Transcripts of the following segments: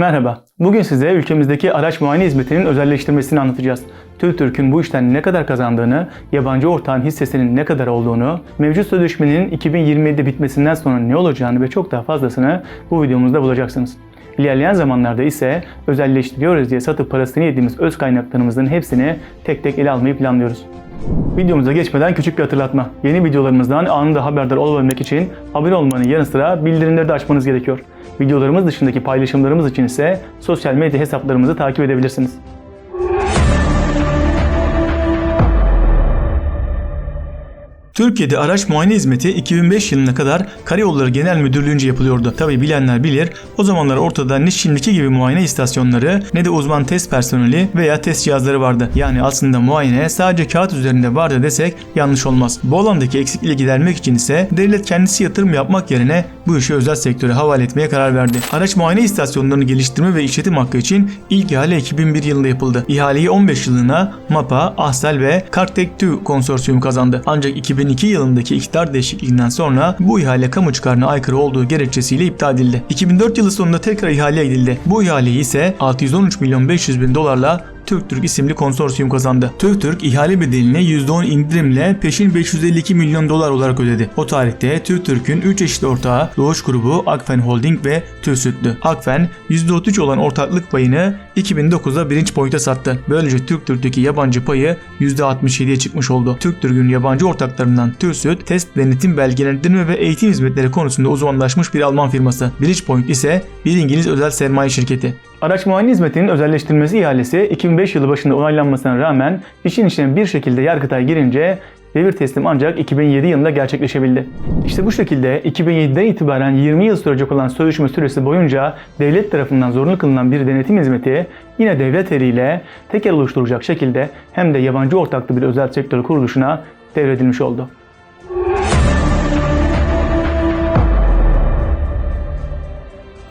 Merhaba. Bugün size ülkemizdeki araç muayene hizmetinin özelleştirmesini anlatacağız. TÜRK'ün bu işten ne kadar kazandığını, yabancı ortağın hissesinin ne kadar olduğunu, mevcut sözleşmenin 2027'de bitmesinden sonra ne olacağını ve çok daha fazlasını bu videomuzda bulacaksınız. İlerleyen zamanlarda ise özelleştiriyoruz diye satıp parasını yediğimiz öz kaynaklarımızın hepsini tek tek ele almayı planlıyoruz. Videomuza geçmeden küçük bir hatırlatma. Yeni videolarımızdan anında haberdar olabilmek için abone olmanın yanı sıra bildirimleri de açmanız gerekiyor. Videolarımız dışındaki paylaşımlarımız için ise sosyal medya hesaplarımızı takip edebilirsiniz. Türkiye'de araç muayene hizmeti 2005 yılına kadar Karayolları Genel Müdürlüğü'nce yapılıyordu. Tabi bilenler bilir o zamanlar ortada ne şimdiki gibi muayene istasyonları ne de uzman test personeli veya test cihazları vardı. Yani aslında muayene sadece kağıt üzerinde vardı desek yanlış olmaz. Bu alandaki eksikliği gidermek için ise devlet kendisi yatırım yapmak yerine bu işi özel sektöre havale etmeye karar verdi. Araç muayene istasyonlarını geliştirme ve işletim hakkı için ilk ihale 2001 yılında yapıldı. İhaleyi 15 yılına MAPA, Ahsel ve Kartek2 konsorsiyumu kazandı. Ancak 2002 yılındaki iktidar değişikliğinden sonra bu ihale kamu çıkarına aykırı olduğu gerekçesiyle iptal edildi. 2004 yılı sonunda tekrar ihaleye gidildi. Bu ihaleyi ise 613 milyon 500 bin dolarla Türk isimli konsorsiyum kazandı. Türk ihale bedelini %10 indirimle peşin 552 milyon dolar olarak ödedi. O tarihte Türk'ün 3 eşit ortağı Doğuş Grubu, Akfen Holding ve Türsütlü. Akfen %33 olan ortaklık payını 2009'da Birinci Point'e sattı. Böylece Türk yabancı payı %67'ye çıkmış oldu. Türk yabancı ortaklarından Türsüt, test denetim belgelendirme ve eğitim hizmetleri konusunda uzmanlaşmış bir Alman firması. Bridge Point ise bir İngiliz özel sermaye şirketi. Araç muayene hizmetinin özelleştirilmesi ihalesi 2005 yılı başında onaylanmasına rağmen işin içine bir şekilde Yargıtay girince devir teslim ancak 2007 yılında gerçekleşebildi. İşte bu şekilde 2007'den itibaren 20 yıl sürecek olan sözleşme süresi boyunca devlet tarafından zorunlu kılınan bir denetim hizmeti yine devlet eliyle tekel oluşturacak şekilde hem de yabancı ortaklı bir özel sektör kuruluşuna devredilmiş oldu.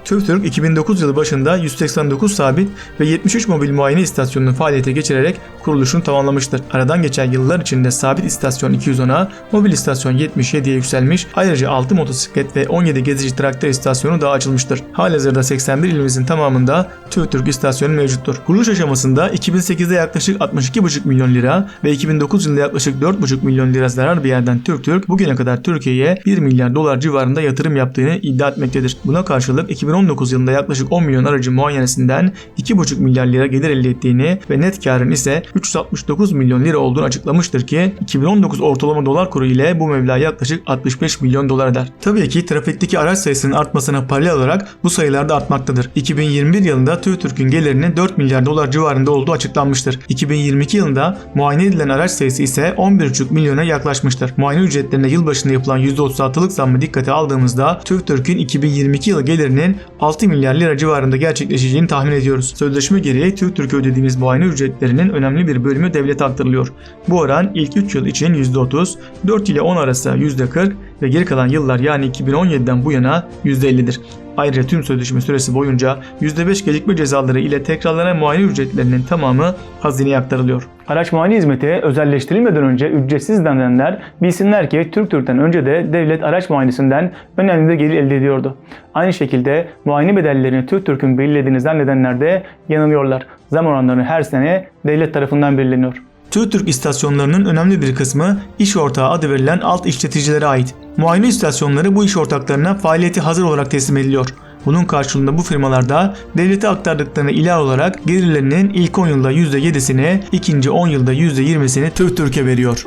TÜVTÜRK 2009 yılı başında 189 sabit ve 73 mobil muayene istasyonunu faaliyete geçirerek kuruluşunu tamamlamıştır. Aradan geçen yıllar içinde sabit istasyon 210'a, mobil istasyon 77'ye yükselmiş, ayrıca 6 motosiklet ve 17 gezici traktör istasyonu daha açılmıştır. Halihazırda 81 ilimizin tamamında TÜVTÜRK istasyonu mevcuttur. Kuruluş aşamasında 2008'de yaklaşık 62,5 milyon lira ve 2009 yılında yaklaşık 4,5 milyon lira zarar bir yerden TÜRKTÜRK bugüne kadar Türkiye'ye 1 milyar dolar civarında yatırım yaptığını iddia etmektedir. Buna karşılık 2010 2019 yılında yaklaşık 10 milyon aracı muayenesinden 2,5 milyar lira gelir elde ettiğini ve net karın ise 369 milyon lira olduğunu açıklamıştır ki 2019 ortalama dolar kuru ile bu meblağ yaklaşık 65 milyon dolar eder. Tabii ki trafikteki araç sayısının artmasına paralel olarak bu sayılar da artmaktadır. 2021 yılında TÜRK'ün gelirinin 4 milyar dolar civarında olduğu açıklanmıştır. 2022 yılında muayene edilen araç sayısı ise 11,5 milyona yaklaşmıştır. Muayene ücretlerine yılbaşında yapılan %36'lık zammı dikkate aldığımızda TÜRK'ün 2022 yılı gelirinin 6 milyar lira civarında gerçekleşeceğini tahmin ediyoruz. Sözleşme gereği Türk Türk ödediğimiz muayene ücretlerinin önemli bir bölümü devlete aktarılıyor. Bu oran ilk 3 yıl için %30, 4 ile 10 arası %40 ve geri kalan yıllar yani 2017'den bu yana %50'dir. Ayrıca tüm sözleşme süresi boyunca %5 gecikme cezaları ile tekrarlanan muayene ücretlerinin tamamı hazineye aktarılıyor. Araç muayene hizmeti özelleştirilmeden önce ücretsiz denenler bilsinler ki Türk Türk'ten önce de devlet araç muayenesinden önemli bir gelir elde ediyordu. Aynı şekilde muayene bedellerini Türk Türk'ün belirlediğini zannedenler de yanılıyorlar. Zam oranları her sene devlet tarafından belirleniyor. TÜRK istasyonlarının önemli bir kısmı iş ortağı adı verilen alt işleticilere ait. Muayene istasyonları bu iş ortaklarına faaliyeti hazır olarak teslim ediliyor. Bunun karşılığında bu firmalarda devlete aktardıklarına ilave olarak gelirlerinin ilk 10 yılda %7'sini, ikinci 10 yılda %20'sini Türk Türk'e veriyor.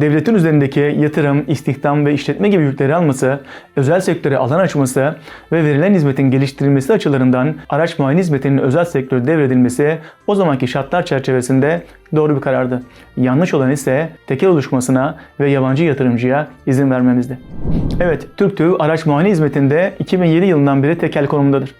Devletin üzerindeki yatırım, istihdam ve işletme gibi yükleri alması, özel sektöre alan açması ve verilen hizmetin geliştirilmesi açılarından araç muayene hizmetinin özel sektöre devredilmesi o zamanki şartlar çerçevesinde doğru bir karardı. Yanlış olan ise tekel oluşmasına ve yabancı yatırımcıya izin vermemizdi. Evet, Türk TÜV araç muayene hizmetinde 2007 yılından beri tekel konumundadır.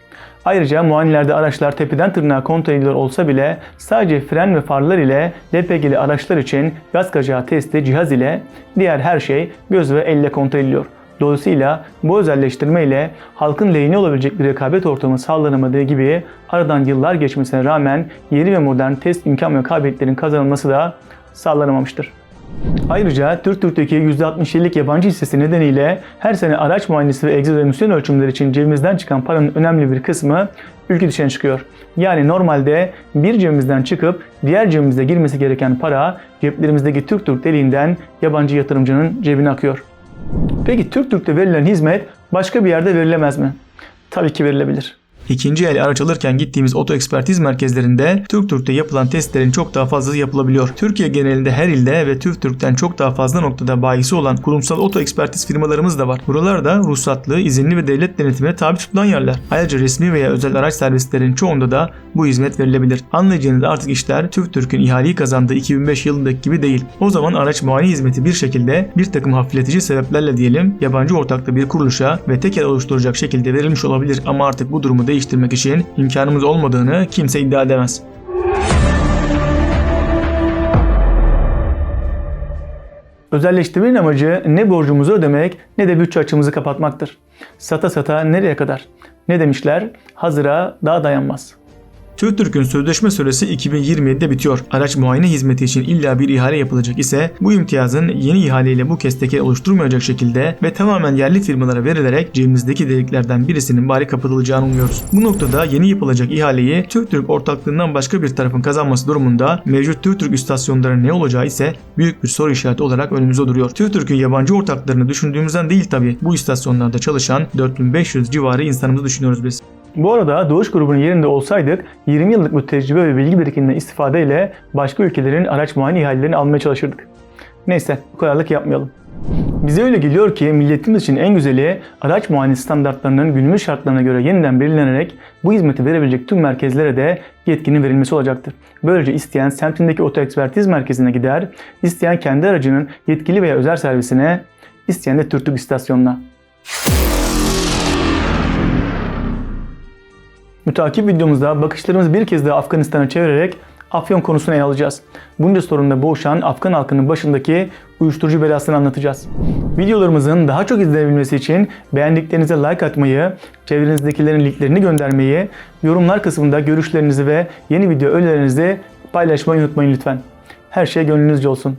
Ayrıca muayenelerde araçlar tepeden tırnağa kontrol ediliyor olsa bile sadece fren ve farlar ile LPG'li araçlar için gaz kaçağı testi cihaz ile diğer her şey göz ve elle kontrol ediliyor. Dolayısıyla bu özelleştirme ile halkın lehine olabilecek bir rekabet ortamı sağlanamadığı gibi aradan yıllar geçmesine rağmen yeni ve modern test imkan ve kabiliyetlerin kazanılması da sağlanamamıştır. Ayrıca Türk Türk'teki %67'lik yabancı hissesi nedeniyle her sene araç muayenesi ve egzoz emisyon ölçümleri için cebimizden çıkan paranın önemli bir kısmı ülke dışına çıkıyor. Yani normalde bir cebimizden çıkıp diğer cebimize girmesi gereken para ceplerimizdeki Türk Türk deliğinden yabancı yatırımcının cebine akıyor. Peki Türk Türk'te verilen hizmet başka bir yerde verilemez mi? Tabii ki verilebilir. İkinci el araç alırken gittiğimiz oto ekspertiz merkezlerinde Türk Türk'te yapılan testlerin çok daha fazlası yapılabiliyor. Türkiye genelinde her ilde ve Türk Türk'ten çok daha fazla noktada bayisi olan kurumsal oto ekspertiz firmalarımız da var. Buralarda ruhsatlı, izinli ve devlet denetimine tabi tutulan yerler. Ayrıca resmi veya özel araç servislerinin çoğunda da bu hizmet verilebilir. Anlayacağınız artık işler Türk Türk'ün ihaleyi kazandığı 2005 yılındaki gibi değil. O zaman araç muayene hizmeti bir şekilde bir takım hafifletici sebeplerle diyelim yabancı ortaklı bir kuruluşa ve tekel oluşturacak şekilde verilmiş olabilir ama artık bu durumu değiştirmek için imkanımız olmadığını kimse iddia edemez. Özelleştirmenin amacı ne borcumuzu ödemek ne de bütçe açımızı kapatmaktır. Sata sata nereye kadar? Ne demişler? Hazıra daha dayanmaz. Türk Türk'ün sözleşme süresi 2027'de bitiyor. Araç muayene hizmeti için illa bir ihale yapılacak ise bu imtiyazın yeni ihaleyle bu kez tekel oluşturmayacak şekilde ve tamamen yerli firmalara verilerek cebimizdeki deliklerden birisinin bari kapatılacağını umuyoruz. Bu noktada yeni yapılacak ihaleyi Türk Türk ortaklığından başka bir tarafın kazanması durumunda mevcut Türk Türk istasyonlarının ne olacağı ise büyük bir soru işareti olarak önümüzde duruyor. Türk Türk'ün yabancı ortaklarını düşündüğümüzden değil tabi bu istasyonlarda çalışan 4500 civarı insanımızı düşünüyoruz biz. Bu arada Doğuş grubunun yerinde olsaydık 20 yıllık bu tecrübe ve bilgi birikiminden istifadeyle başka ülkelerin araç muayene ihalelerini almaya çalışırdık. Neyse bu kadarlık yapmayalım. Bize öyle geliyor ki milletimiz için en güzeli araç muayenesi standartlarının günümüz şartlarına göre yeniden belirlenerek bu hizmeti verebilecek tüm merkezlere de yetkinin verilmesi olacaktır. Böylece isteyen semtindeki oto ekspertiz merkezine gider, isteyen kendi aracının yetkili veya özel servisine, isteyen de Türk Türk istasyonuna. Mütakip videomuzda bakışlarımızı bir kez daha Afganistan'a çevirerek Afyon konusunu ele alacağız. Bunca sorunla boğuşan Afgan halkının başındaki uyuşturucu belasını anlatacağız. Videolarımızın daha çok izlenebilmesi için beğendiklerinize like atmayı, çevrenizdekilerin linklerini göndermeyi, yorumlar kısmında görüşlerinizi ve yeni video önerilerinizi paylaşmayı unutmayın lütfen. Her şey gönlünüzce olsun.